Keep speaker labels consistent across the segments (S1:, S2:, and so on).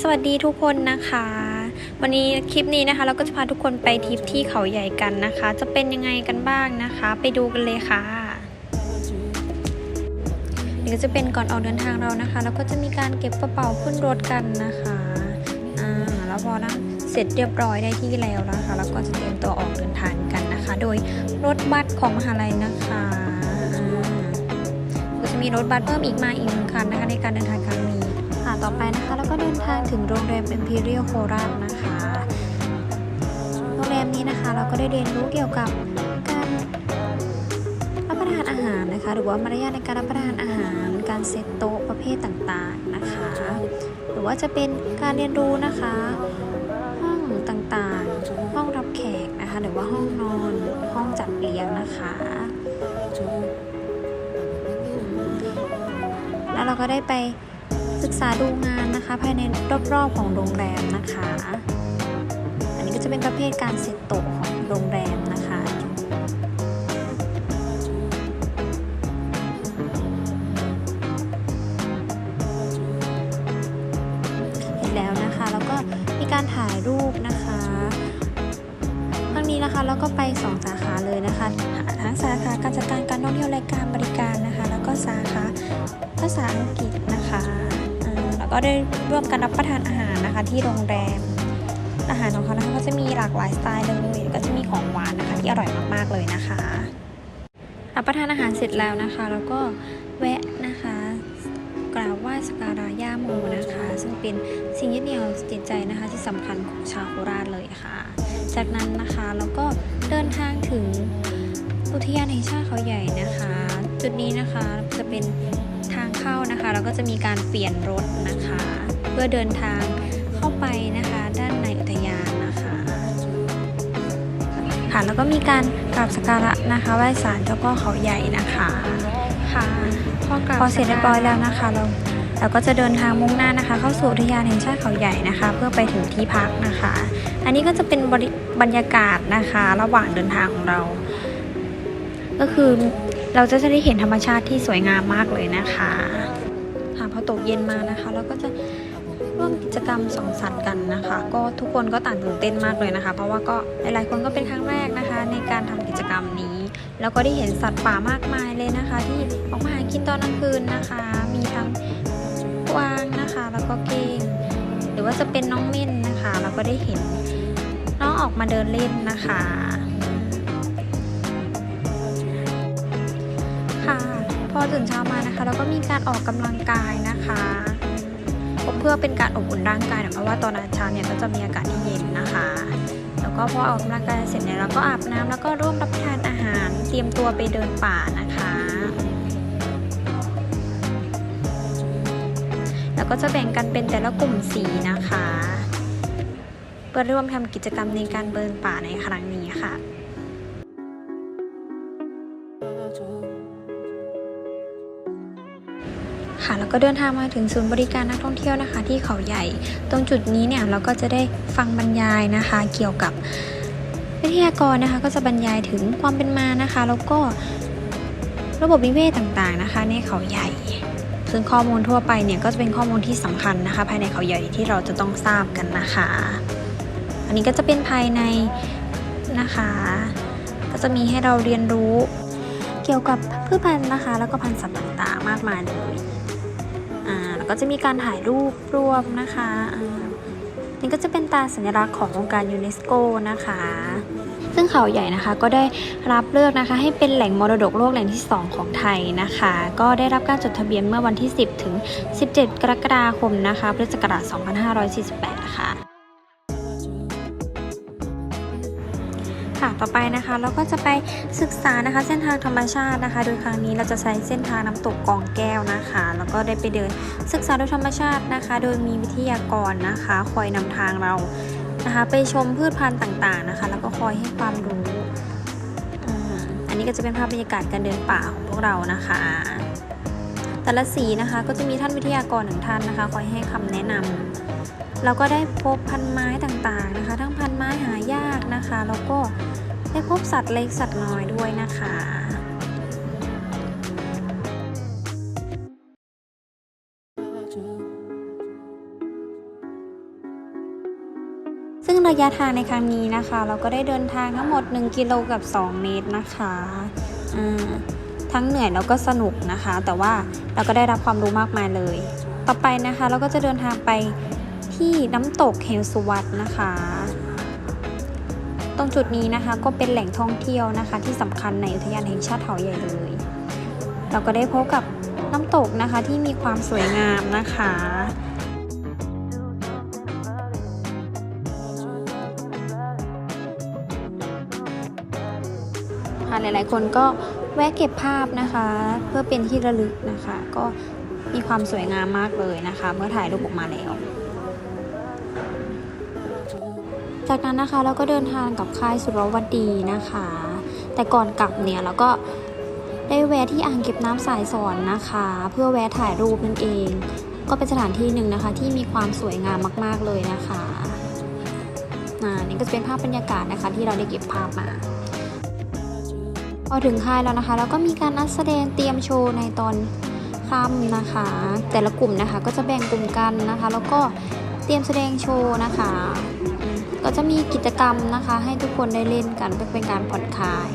S1: สวัสดีทุกคนนะคะ วันนี้คลิปนี้นะคะ เราก็จะพาทุกคนไปทริปที่เขาใหญ่กันนะคะ จะเป็นยังไงกันบ้างนะคะ ไปดูกันเลยค่ะนี่ก็จะเป็นก่อนออกเดินทางเรานะคะ แล้วก็จะมีการเก็บกระเป๋าขึ้นรถกันนะคะอ่าแล้วพอนะเสร็จเรียบร้อยได้ที่แล้วนะคะ แล้วก็จะเตรียมตัวออกเดินทางกันนะคะ โดยรถบัสของมหาลัยนะคะก็จะมีรถบัสเพิ่มอีกมาอีกหนึ่งคันนะคะในการเดินทางครั้งนี้ ต่อไปนะคะ แล้วก็เดินทางถึงโรงแรม Imperial โคราชนะคะ โรงแรมนี้นะคะ เราก็ได้เรียนรู้เกี่ยวกับการรับประทานอาหารนะคะ หรือว่ามารยาทในการรับประทานอาหาร การเซตโต๊ะประเภทต่างๆนะคะ หรือว่าจะเป็นการเรียนรู้นะคะห้องต่างๆ ห้องรับแขกนะคะ หรือว่าห้องนอนห้องจัดเลี้ยงนะคะแล้วเราก็ได้ไป ศึกษาดูงานนะคะภายในรอบๆของโรงแรมนะคะ อันนี้ก็จะเป็นประเภทการเซตโต๊ะของโรงแรมนะคะเสร็จแล้วนะคะแล้วก็มีการถ่ายรูปนะคะครั้งนี้นะคะเราก็ไปสองสาขาเลยนะคะทั้งสาขาการจัดการการท่องเที่ยวและการบริการนะคะ แล้วก็สาขาภาษาอังกฤษนะคะ ก็ได้ร่วมกันรับประทานอาหารนะคะ ที่โรงแรม อาหารของเขานะคะก็จะมีหลากหลายสไตล์เลยก็จะมีของหวานนะคะที่อร่อยมากๆเลยนะคะรับประทานอาหารเสร็จแล้วนะคะ แล้วก็แวะนะคะกราบไหว้สักการะย่าโมนะคะ ซึ่งเป็นสิ่งยึดเหนี่ยวจิตใจนะคะที่สำคัญของชาวโคราชเลยค่ะ จากนั้นนะคะเราก็เดินทางถึงอุทยานแห่งชาติเขาใหญ่นะคะ จุดนี้นะคะจะเป็น เข้านะคะแล้วก็จะมีการเปลี่ยนรถนะคะ เพื่อเดินทางเข้าไปนะคะ ด้านในอุทยานนะคะค่ะแล้วก็มีการกราบสักการะนะคะไหว้ศาลเจ้าพ่อเขาใหญ่นะคะค่ะพอกราบพอเสร็จเรียบร้อยแล้วนะคะ เราเราก็จะเดินทางมุ่งหน้านะคะ เข้าสู่อุทยานแห่งชาติเขาใหญ่นะคะ เพื่อไปถึงที่พักนะคะ อันนี้ก็จะเป็นบริบรรยากาศนะคะ ระหว่างเดินทางของเรา ก็คือ เราจะได้เห็นธรรมชาติที่สวยงามมากเลยนะคะค่ะพอตกเย็นมานะคะ เราก็จะร่วมกิจกรรมส่องสัตว์กันนะคะ ก็ทุกคนก็ต่างตื่นเต้นมากเลยนะคะ เพราะว่าก็หลายๆคนก็เป็นครั้งแรกนะคะ ในการทำกิจกรรมนี้แล้วก็ได้เห็นสัตว์ป่ามากมายเลยนะคะ ที่ออกมาหากินตอนกลางคืนนะคะ มีทั้งกวางนะคะ แล้วก็เก้งหรือว่าจะเป็นน้องเม่นนะคะ เราก็ได้เห็นน้องออกมาเดินเล่นนะคะ พอตื่นเช้ามานะคะเราก็มีการออกกำลังกายนะคะเพื่อเป็นการอบอุ่นร่างกายนะเพราะว่าตอนเช้าเนี่ยก็จะมีอากาศที่เย็นนะคะ แล้วก็พอออกกำลังกายเสร็จเนี่ยเราก็อาบน้ำแล้วก็ร่วมรับประทานอาหารเตรียมตัวไปเดินป่านะคะ แล้วก็จะแบ่งกันเป็นแต่ละกลุ่มสีนะคะเพื่อร่วมทำกิจกรรมในการเดินป่าในครั้งนี้ค่ะ ค่ะแล้วก็เดินทางมาถึงศูนย์บริการนักท่องเที่ยวนะคะ ที่เขาใหญ่ ตรงจุดนี้เนี่ยเราก็จะได้ฟังบรรยายนะคะ เกี่ยวกับวิทยากรนะคะ ก็จะบรรยายถึงความเป็นมานะคะ แล้วก็ระบบนิเวศต่างๆนะคะ ในเขาใหญ่ ซึ่งข้อมูลทั่วไปเนี่ยก็จะเป็นข้อมูลที่สำคัญนะคะ ภายในเขาใหญ่ที่เราจะต้องทราบกันนะคะ อันนี้ก็จะเป็นภายในนะคะ ก็จะมีให้เราเรียนรู้เกี่ยวกับพืชพันธุ์นะคะ แล้วก็พันธุ์สัตว์ต่างๆ มากมายเลย แล้วก็จะมีการถ่ายรูปรวมนะคะนี่ก็จะเป็นตราสัญลักษณ์ขององค์การยูเนสโกนะคะ ซึ่งเขาใหญ่นะคะก็ได้รับเลือกนะคะให้เป็นแหล่งมรดกโลกแหล่งที่ 2 ของไทยนะคะ ก็ได้รับการจดทะเบียนเมื่อวันที่ 10 ถึง 17 กรกฎาคมนะคะพุทธศักราช2548ค่ะ ค่ะ ต่อไปนะคะ เราก็จะไปศึกษานะคะ เส้นทางธรรมชาตินะคะ โดยครั้งนี้เราจะใช้เส้นทางน้ำตกกองแก้วนะคะ แล้วก็ได้ไปเดินศึกษาโดยธรรมชาตินะคะ โดยมีวิทยากรนะคะ คอยนำทางเรานะคะ ไปชมพืชพันธุ์ต่างๆนะคะ แล้วก็คอยให้ความรู้อันนี้ก็จะเป็นภาพบรรยากาศการเดินป่าของพวกเรานะคะแต่ละสีนะคะก็จะมีท่านวิทยากรหนึ่งท่านนะคะคอยให้คำแนะนำเราก็ได้พบพันไม้ต่างๆนะคะ ทั้งพันไม้หายากนะคะ แล้วก็ ได้พบสัตว์เล็กสัตว์น้อยด้วยนะคะซึ่งระยะทางในครั้งนี้นะคะ เราก็ได้เดินทางทั้งหมด 1 กิโลกับ 2 เมตรนะคะทั้งเหนื่อยแล้วก็สนุกนะคะ แต่ว่าเราก็ได้รับความรู้มากมายเลย ต่อไปนะคะ เราก็จะเดินทางไปที่น้ำตกเฮลสวัตนะคะ รงจุดนี้นะคะก็เป็นแหล่งท่องเที่ยวนะคะ ที่สำคัญในอุทยานแห่งชาติเขาใหญ่เลย เราก็ได้พบกับน้ำตกนะคะที่มีความสวยงามนะคะหลายๆ คนก็แวะเก็บภาพนะคะ เพื่อเป็นที่ระลึกนะคะ ก็มีความสวยงามมากเลยนะคะ เมื่อถ่ายรูปออกมาแล้ว จากนั้นนะคะเราก็เดินทางกับค่ายสุรวดีนะคะ แต่ก่อนกลับเนี่ยเราก็ได้แวะที่อ่างเก็บน้ำสายสอนนะคะ เพื่อแวะถ่ายรูปนั่นเอง ก็เป็นสถานที่หนึ่งนะคะ ที่มีความสวยงามมาก ๆเลยนะคะนี่ก็จะเป็นภาพบรรยากาศนะคะ ที่เราได้เก็บภาพมาพอถึงค่ายแล้วนะคะเราก็มีการนัดแสดงเตรียมโชว์ในตอนค่ำนะคะ แต่ละกลุ่มนะคะก็จะแบ่งกลุ่มกันนะคะ แล้วก็เตรียมแสดงโชว์นะคะ ก็จะมีกิจกรรมนะคะ ให้ทุกคนได้เล่นกันเพื่อเป็นการผ่อนคลาย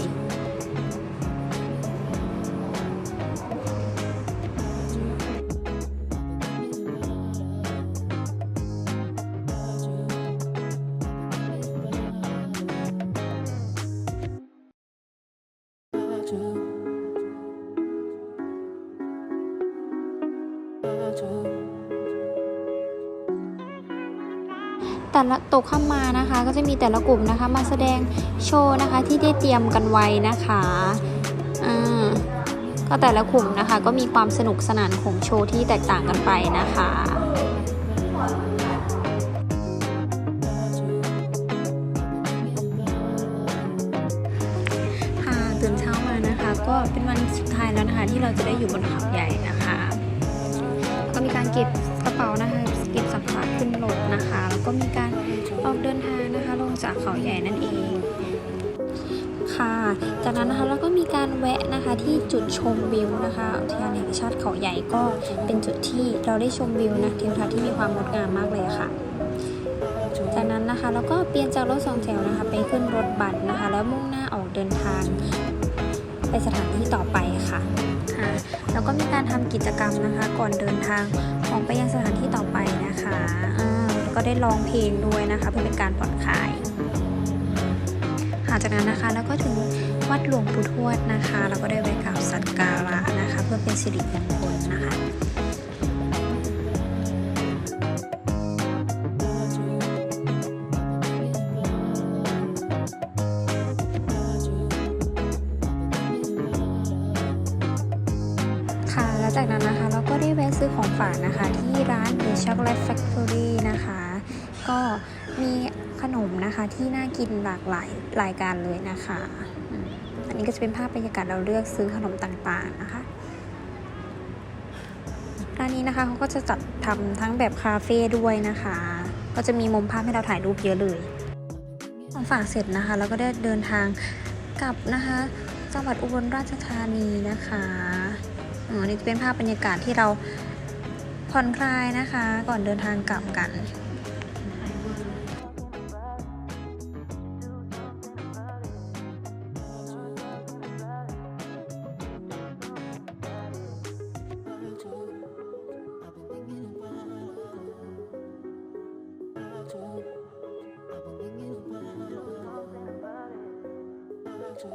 S1: แต่ละต๊ะเข้ามานะคะ ก็จะมีแต่ละกลุ่มนะคะ มาแสดงโชว์นะคะที่ได้เตรียมกันไว้นะคะอ่าก็แต่ละกลุ่มนะคะ ก็มีความสนุกสนานของโชว์ที่แตกต่างกันไปนะคะค่ะตื่นเช้ามานะคะ ก็เป็นวันสุดท้ายแล้วนะคะ ที่เราจะได้อยู่บนเขาใหญ่นะคะ ก็มีการเก็บกระเป๋านะคะ เก็บสัมภาระขึ้นรถนะคะ แล้วก็มีการออกเดินทางนะคะ ลงจากเขาใหญ่นั่นเองค่ะ จากนั้นนะคะเราก็มีการแวะนะคะที่จุดชมวิวนะคะอุทยานแห่งชาติเขาใหญ่ก็เป็นจุดที่เราได้ชมวิวนะทิวทัศน์ที่มีความงดงามมากเลยค่ะ จากนั้นนะคะเราก็เปลี่ยนจากรถสองแถวนะคะ ไปขึ้นรถบัสนะคะ แล้วมุ่งหน้าออกเดินทาง ไปสถานที่ต่อไปค่ะค่ะ แล้วก็มีการทำกิจกรรมนะคะ ก่อนเดินทางออกไปยังสถานที่ต่อไป ก็ได้ร้องเพลงด้วยนะคะเพื่อเป็นการผ่อนคลายหลังจากนั้นนะคะแล้วก็ถึงวัดหลวงปู่ทวดนะคะแล้วก็ได้ไปกราบสักการะนะคะ เพื่อเป็นสิริมงคลนะคะค่ะแล้วจากนั้นนะคะเราก็ได้แวะซื้อของฝากนะคะ ที่ร้าน The Chocolate Factory นะคะ ก็มีขนมนะคะที่น่ากินหลากหลายรายการเลยนะคะ อันนี้ก็จะเป็นภาพบรรยากาศเราเลือกซื้อขนมต่างๆนะคะร้านนี้นะคะเขาก็จะจัดทำทั้งแบบคาเฟ่ด้วยนะคะ ก็จะมีมุมภาพให้เราถ่ายรูปเยอะเลย ของฝากเสร็จนะคะแล้วก็ได้เดินทางกลับนะคะ จังหวัดอุบลราชธานีนะคะอ๋อนี่จะเป็นภาพบรรยากาศที่เราผ่อนคลายนะคะ ก่อนเดินทางกลับกัน
S2: 觉